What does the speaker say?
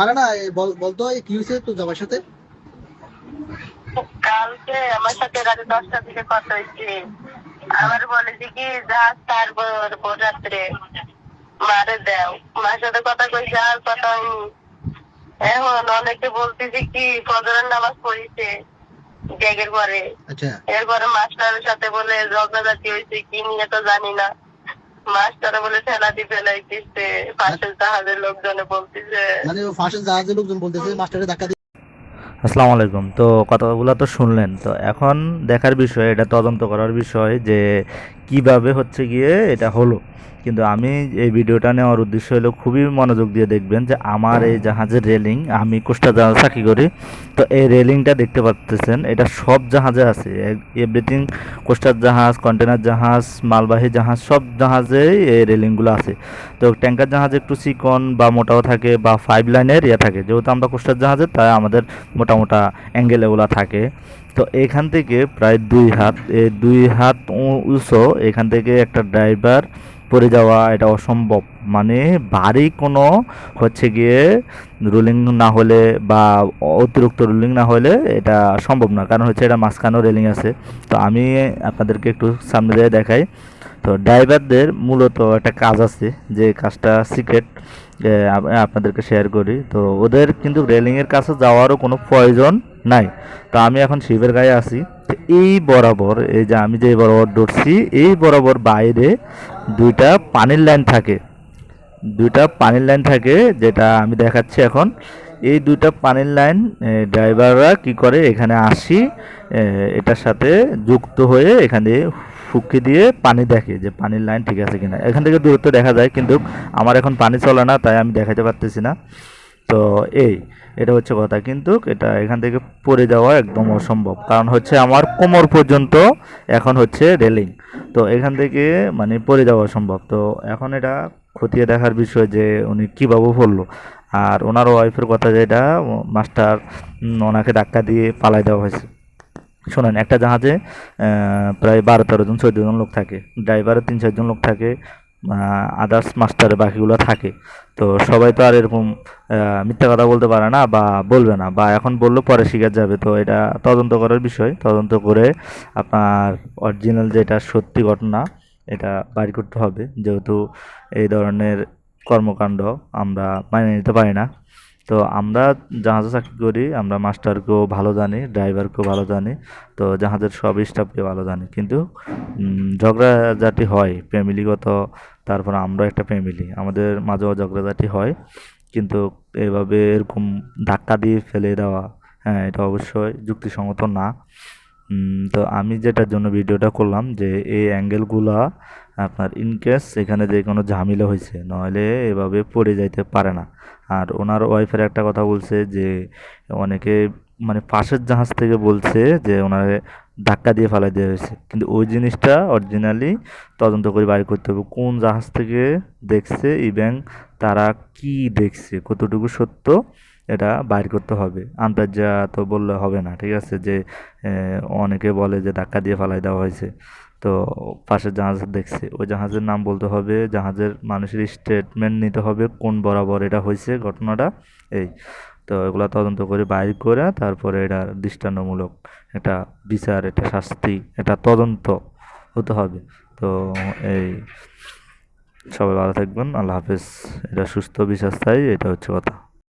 ফারানা বলতো কি হয়েছে তোর জামার সাথে? কালকে আমার সাথে রাতে দশটা থেকে কথা হয়েছে। আবার বলে যে কি রাত্রে মারে দেও। মার সাথে কথা কই কথা হয়নি। এখন অনেকে বলতেছে কি ফজরের নামাজ পড়িছে ব্যাগের পরে। আচ্ছা। এরপরে মাস্টারের সাথে বলে ঝগড়াঝাটি হয়েছে কি নিয়ে তো জানি না। মাস্টার বলে ফেলাতি ফেলাইতেছে পাশের জাহাজের লোকজনে বলতেছে। মানে ও ফাঁসের জাহাজের লোকজন বলতেছে মাস্টারে ধাক্কা দিয়ে আসসালামু আলাইকুম। তো কথাগুলো তো শুনলেন। তো এখন দেখার বিষয় এটা তদন্ত করার বিষয় যে কীভাবে হচ্ছে গিয়ে এটা হলো। কিন্তু আমি এই ভিডিওটা নেওয়ার উদ্দেশ্য হলো খুবই মনোযোগ দিয়ে দেখবেন যে আমার এই জাহাজের রেলিং, আমি কোস্টা জাহাজ চাকরি করি, তো এই রেলিংটা দেখতে পাচ্তেছেন এটা সব জাহাজে আছে। এভরিথিং কোস্টার জাহাজ কন্টেনার জাহাজ, মালবাহী জাহাজ, সব জাহাজেই এই রেলিংগুলো আছে। তো ট্যাঙ্কার জাহাজ একটু চিকন বা মোটাও থাকে বা ফাইভ লাইনের ইয়ে থাকে। যেহেতু আমরা কোস্টার জাহাজে, তাই আমাদের মোটা মোটা অ্যাঙ্গেল এগুলো থাকে। তো এখান থেকে প্রায় দুই হাত এই দুই হাত উঁচু, এখান থেকে একটা ড্রাইভার পড়ে যাওয়া এটা অসম্ভব। মানে ভারী কোনো হচ্ছে গিয়ে রুলিং না হলে বা অতিরিক্ত রুলিং না হলে এটা সম্ভব না, কারণ হচ্ছে এটা মাঝখানেও রেলিং আছে। তো আমি আপনাদেরকে একটু সামনে দিয়ে দেখাই। তো ড্রাইভারদের মূলত একটা কাজ আছে, যে কাজটা সিক্রেট আপনাদেরকে শেয়ার করি। তো ওদের কিন্তু রেলিংয়ের কাছে যাওয়ারও কোনো প্রয়োজন নাই। তো আমি এখন শিবের গায়ে আছি। তো এই বরাবর, এই যে আমি যে বরাবর ধরছি এই বরাবর বাইরে দুইটা পানির লাইন থাকে। দুইটা পানির লাইন থাকে, যেটা আমি দেখাচ্ছি এখন। এই দুইটা পানির লাইন ড্রাইভাররা কি করে, এখানে আসি এটার সাথে যুক্ত হয়ে এখানে ফুকি দিয়ে পানি দেখে যে পানির লাইন ঠিক আছে কিনা। এখান থেকে দূরত্ব দেখা যায়, কিন্তু আমার এখন পানি চলে না, তাই আমি দেখাতে পারতেছি না। তো এই, এটা হচ্ছে কথা। কিন্তু এটা এখান থেকে পড়ে যাওয়া একদম অসম্ভব। কারণ হচ্ছে আমার কোমর পর্যন্ত এখন হচ্ছে রেলিং। তো এখান থেকে মানে পড়ে যাওয়া অসম্ভব। তো এখন এটা খতিয়ে দেখার বিষয় যে উনি কীভাবে পড়ল। আর ওনার ওয়াইফের কথা যেটা মাস্টার ওনাকে ধাক্কা দিয়ে পালাই দেওয়া হয়েছে। শোনেন, একটা জাহাজে প্রায় বারো তেরো জন, চোদ্দ জন লোক থাকে। ড্রাইভারের তিন চারজন লোক থাকে। আদার্স মাস্টারে বাকিগুলো থাকে। তো সবাই তো আর এরকম মিথ্যা কথা বলতে পারে না বা বলবে না। বা এখন বললেও পরে শিকার যাবে। তো এটা তদন্ত করার বিষয়। তদন্ত করে আপনার অরিজিনাল যেটা সত্যি ঘটনা, এটা বাইর করতে হবে। যেহেতু এই ধরনের কর্মকাণ্ড আমরা মানিয়ে নিতে পারি না। তো আমরা জাহাজে চাকরি করি, আমরা মাস্টারকেও ভালো জানি, ড্রাইভারকেও ভালো জানি, তো জাহাজের সব স্টাফকে ভালো জানি। কিন্তু ঝগড়াঝাটি হয় ফ্যামিলিগত, তারপর আমরা একটা ফ্যামিলি, আমাদের মাঝেও ঝগড়াঝাটি হয়, কিন্তু এভাবে এরকম ধাক্কা দিয়ে ফেলে দেওয়া হ্যাঁ এটা অবশ্যই যুক্তিসঙ্গত না। তো আমি যেটার জন্য ভিডিওটা করলাম যে, এই অ্যাঙ্গেলগুলা আপনার ইনকেস এখানে যে কোনো ঝামেলা হয়েছে, নইলে এভাবে পড়ে যাইতে পারে না। আর ওনার ওয়াইফের একটা কথা বলছে যে, অনেকে মানে পাশের জাহাজ থেকে বলছে যে, ওনারে ধাক্কা দিয়ে ফেলাই দেওয়া হয়েছে। কিন্তু ওই জিনিসটা অরিজিনালি তদন্ত করে বাইর করতে হবে। কোন জাহাজ থেকে দেখছে ইভেন তারা কি দেখছে, কতটুকু সত্য, এটা বাইর করতে হবে। আন্তাজা তো বললে হবে না, ঠিক আছে? যে অনেকে বলে যে, ধাক্কা দিয়ে ফেলাই দেওয়া হয়েছে। তো পাশের জাহাজ দেখছে, ওই জাহাজের নাম বলতে হবে, জাহাজের মানুষের স্টেটমেন্ট নিতে হবে কোন বরাবর এটা হয়েছে ঘটনাটা। এই, তো এগুলো তদন্ত করে বাইর করে তারপরে এটা দৃষ্টান্তমূলক একটা বিচার এটা শাস্তি, একটা তদন্ত হতে হবে। তো এই, সবাই ভালো থাকবেন, আল্লাহ হাফেজ। এটা সুস্থ, বিশ্বাস চাই এটা হচ্ছে কথা।